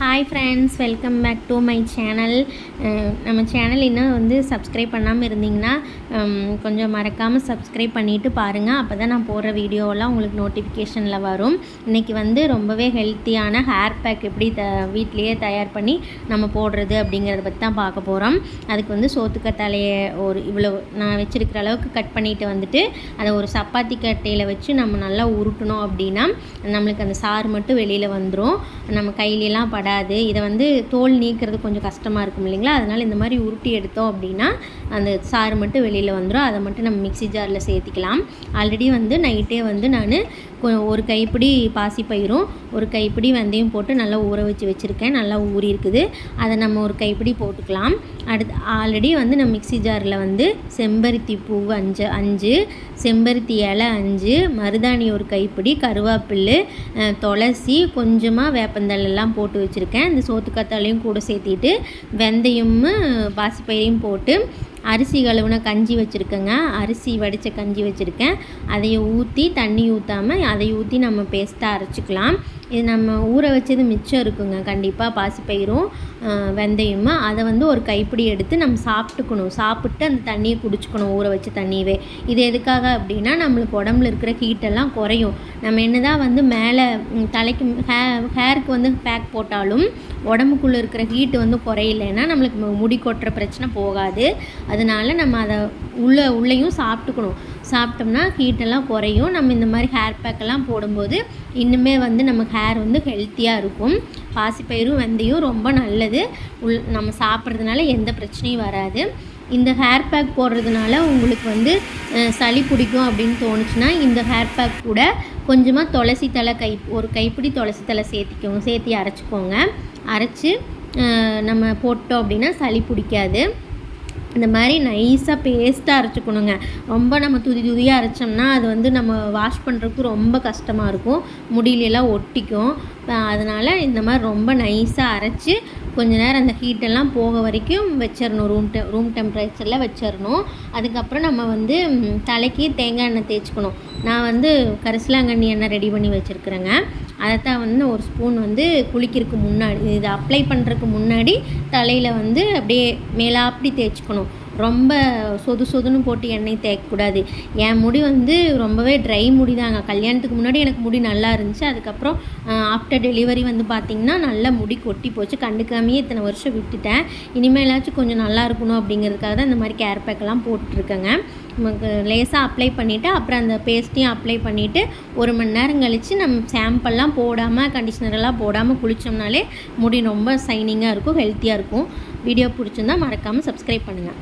Hi friends welcome back to my channel நம்ம channel இன்னும் வந்து சப்ஸ்கிரைப் பண்ணாமல் இருந்தீங்கன்னா um, கொஞ்சம் மறக்காமல் சப்ஸ்கிரைப் பண்ணிவிட்டு பாருங்கள் அப்போ தான் நான் போடுற வீடியோலாம் உங்களுக்கு நோட்டிஃபிகேஷனில் வரும். இன்றைக்கி வந்து ரொம்பவே ஹெல்த்தியான ஹேர் பேக் எப்படி த வீட்லேயே தயார் பண்ணி நம்ம போடுறது அப்படிங்கிறத பற்றி தான் பார்க்க போகிறோம் அதுக்கு வந்து சோத்துக்கத்தாலையை ஒரு இவ்வளோ நான் வச்சுருக்கிற அளவுக்கு கட் பண்ணிட்டு வந்துட்டு அதை ஒரு சப்பாத்தி கட்டையில் வச்சு நம்ம நல்லா உருட்டணும் அப்படின்னா நம்மளுக்கு அந்த சாறு மட்டும் வெளியில் வந்துடும் நம்ம கையிலலாம் படாது. இதை வந்து தோல் நீக்கிறது கொஞ்சம் கஷ்டமாக இருக்கும் இல்லைங்களா? அதனால் இந்த மாதிரி உருட்டி எடுத்தோம் அப்படின்னா அந்த சாறு மட்டும் வெளியில் வந்துடும் அதை மட்டும் நம்ம மிக்ஸி ஜாரில் சேர்த்திக்கலாம். ஆல்ரெடி வந்து நைட்டே வந்து நான் ஒரு கைப்பிடி பாசிப்பயிரும் ஒரு கைப்பிடி வெந்தயம் போட்டு நல்லா ஊற வச்சு வச்சுருக்கேன். நல்லா ஊறி இருக்குது அதை நம்ம ஒரு கைப்பிடி போட்டுக்கலாம். அடுத்து ஆல்ரெடி வந்து நம்ம மிக்ஸி ஜாரில் வந்து செம்பருத்தி பூ அஞ்சு அஞ்சு செம்பருத்தி இலை அஞ்சு மருதாணி ஒரு கைப்பிடி கருவேப்பில் துளசி கொஞ்சமாக வேப்பந்தழை எல்லாம் போட்டு வச்சுருக்கேன். இந்த சோத்துக்கத்தாலையும் கூட சேர்த்திட்டு வெந்தயமும் பாசிப்பயிரையும் போட்டு அரிசி கழுவுன கஞ்சி வச்சுருக்கேங்க. அரிசி வடித்த கஞ்சி வச்சுருக்கேன். அதையை ஊற்றி தண்ணி ஊற்றாமல் அதை ஊற்றி நம்ம பேஸ்ட்டாக அரைச்சிக்கலாம். இது நம்ம ஊற வச்சது மிச்சம் இருக்குங்க. கண்டிப்பாக பாசிப்பயிரும் வெந்தயமும் அதை வந்து ஒரு கைப்பிடி எடுத்து நம்ம சாப்பிட்டுக்கணும். சாப்பிட்டு அந்த தண்ணியை குடிச்சுக்கணும் ஊற வச்ச தண்ணியவே. இது எதுக்காக அப்படின்னா நம்மளுக்கு உடம்புல இருக்கிற ஹீட்டெல்லாம் குறையும். நம்ம என்ன தான் வந்து மேலே தலைக்கு ஹே ஹேருக்கு வந்து பேக் போட்டாலும் உடம்புக்குள்ளே இருக்கிற ஹீட்டு வந்து குறையலைன்னா நம்மளுக்கு முடி கொட்டுற பிரச்சனை போகாது. அதனால நம்ம அதை உள்ள உள்ளேயும் சாப்பிட்டுக்கணும். சாப்பிட்டோம்னா ஹீட்டெல்லாம் குறையும். நம்ம இந்த மாதிரி ஹேர் பேக்கெல்லாம் போடும்போது இன்னுமே வந்து நமக்கு ஹேர் வந்து ஹெல்த்தியாக இருக்கும். பாசிப்பயிரும் வெந்தயம் ரொம்ப நல்லது. உள் நம்ம சாப்பிட்றதுனால எந்த பிரச்சனையும் வராது. இந்த ஹேர் பேக் போடுறதுனால உங்களுக்கு வந்து சளி பிடிக்கும் அப்படின்னு தோணுச்சுன்னா இந்த ஹேர் பேக் கூட கொஞ்சமாக துளசி தலை கை ஒரு கைப்பிடி துளசி தலை சேர்த்திக்கோங்க. சேர்த்தி அரைச்சிக்கோங்க. அரைச்சி நம்ம போட்டோம் அப்படின்னா சளி பிடிக்காது. இந்த மாதிரி நைஸாக பேஸ்ட்டாக அரைச்சிக்கணுங்க. ரொம்ப நம்ம துதி துதியாக அரைச்சோம்னா அது வந்து நம்ம வாஷ் பண்ணுறதுக்கு ரொம்ப கஷ்டமாக இருக்கும். முடியிலெல்லாம் ஒட்டிக்கும். அதனால் இந்த மாதிரி ரொம்ப நைஸாக அரைச்சி கொஞ்ச நேரம் அந்த ஹீட்டெல்லாம் போக வரைக்கும் வச்சிடணும் ரூம் டெ ரூம் டெம்பரேச்சரில் வச்சிடணும் அதுக்கப்புறம் நம்ம வந்து தலைக்கு தேங்காய் எண்ணெய் தேய்ச்சிக்கணும். நான் வந்து கரிசலாங்கண்ணி எண்ணெய் ரெடி பண்ணி வச்சுருக்குறேங்க. அதைத்தான் வந்து ஒரு ஸ்பூன் வந்து குளிக்கிறதுக்கு முன்னாடி இது அப்ளை பண்ணுறதுக்கு முன்னாடி தலையில் வந்து அப்படியே மேலாப்படி தேய்ச்சிக்கணும். ரொம்ப சொது சொதுன்னு போட்டு எண்ணெய் தேய்க்கக்கூடாது. என் முடி வந்து ரொம்பவே ட்ரை முடி தாங்க கல்யாணத்துக்கு முன்னாடி எனக்கு முடி நல்லா இருந்துச்சு. அதுக்கப்புறம் ஆஃப்டர் டெலிவரி வந்து பார்த்திங்கன்னா நல்லா முடி கொட்டி போச்சு. கண்டுக்காமையே இத்தனை வருஷம் விட்டுட்டேன். இனிமேலாச்சும் கொஞ்சம் நல்லா இருக்கணும் அப்படிங்கிறதுக்காக தான் இந்த மாதிரி கேர் பேக்கெல்லாம் போட்டுருக்கேங்க லேசாக அப்ளை பண்ணிவிட்டு அப்புறம் அந்த பேஸ்ட்டையும் அப்ளை பண்ணிவிட்டு ஒரு மணி நேரம் கழித்து நம்ம ஷாம்பெல்லாம் போடாமல் கண்டிஷ்னரெல்லாம் போடாமல் குளித்தோம்னாலே முடி ரொம்ப சைனிங்காக இருக்கும் ஹெல்த்தியாக இருக்கும். வீடியோ பிடிச்சிருந்தா மறக்காமல் சப்ஸ்கிரைப் பண்ணுங்கள்